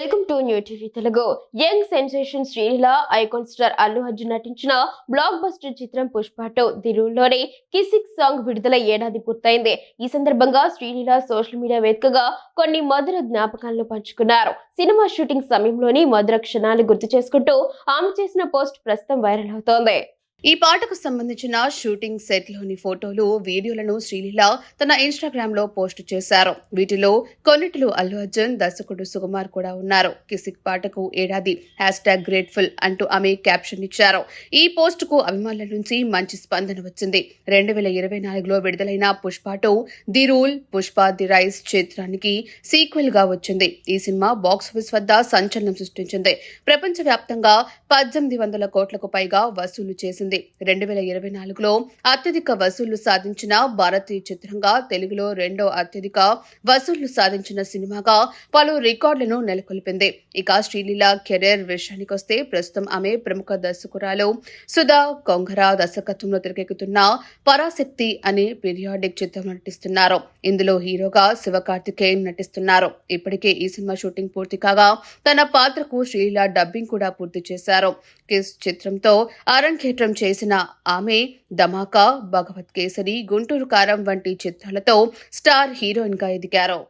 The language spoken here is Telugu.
Welcome to new TV Telugu. Young sensation Sreeleela icon star Allu Arjun నటించిన బ్లాక్ బస్టర్ చిత్రం పుష్ప టూ కిసిక్ సాంగ్ విడుదల ఏడాది పూర్తయింది. ఈ సందర్భంగా శ్రీలీల సోషల్ మీడియా వేదికగా కొన్ని మధుర జ్ఞాపకాలను పంచుకున్నారు. సినిమా షూటింగ్ సమయంలోని మధుర క్షణాలు గుర్తు చేసుకుంటూ ఆమె చేసిన పోస్ట్ ప్రస్తుతం వైరల్ అవుతోంది. ఈ పాటకు సంబంధించిన షూటింగ్ సెట్లోని ఫోటోలు వీడియోలను శ్రీలీల తన ఇన్స్టాగ్రామ్లో పోస్ట్ చేశారు. వీటిలో కొన్నిటిలో అల్లు అర్జున్ దర్శకుడు సుకుమార్ కూడా ఉన్నారు. కిసిక్ పాటకు ఏడాది. హ్యాష్ ట్యాగ్ గ్రేట్ఫుల్ అంటూ ఆమె క్యాప్షన్ ఇచ్చారు. ఈ పోస్ట్కు అభిమానుల నుంచి మంచి స్పందన వచ్చింది. రెండు వేల ఇరవై నాలుగులో విడుదలైన Pushpa two the rule Pushpa the rise చిత్రానికి సీక్వెల్గా వచ్చింది. ఈ సినిమా బాక్స్ ఆఫీస్ వద్ద సంచలనం సృష్టించింది. ప్రపంచవ్యాప్తంగా పద్దెనిమిది వందల కోట్లకు పైగా వసూలు చేసింది రెండు వేల ఇరవై నాలుగులో అత్యధిక వసూళ్ళు సాధించిన భారతీయ చిత్రంగా తెలుగులో రెండో అత్యధిక వసూళ్ళు సాధించిన సినిమాగా పలు రికార్డులను నెలకొల్పింది. ఇక శ్రీలీల కెరీర్ విషయానికొస్తే ప్రస్తుతం ఆమె ప్రముఖ దర్శకురాలు సుధా కొంగరా దర్శకత్వంలో తెరకెక్కుతున్న పరాశక్తి అనే పీరియాడిక్ చిత్రంలో నటిస్తున్నారు. ఇందులో హీరోగా శివకార్తికేయన్ నటిస్తున్నారు. ఇప్పటికే ఈ సినిమా షూటింగ్ పూర్తి కాగా తన పాత్రకు శ్రీలీల డబ్బింగ్ కూడా పూర్తి చేశారు. కిస్ చిత్రంతో అరంగేట్రం చేసిన ఆమె ధమాకా భగవత్ కేసరి గుంటూరు కారం వంటి చిత్రాలతో స్టార్ హీరోయిన్గా ఎదిగారు.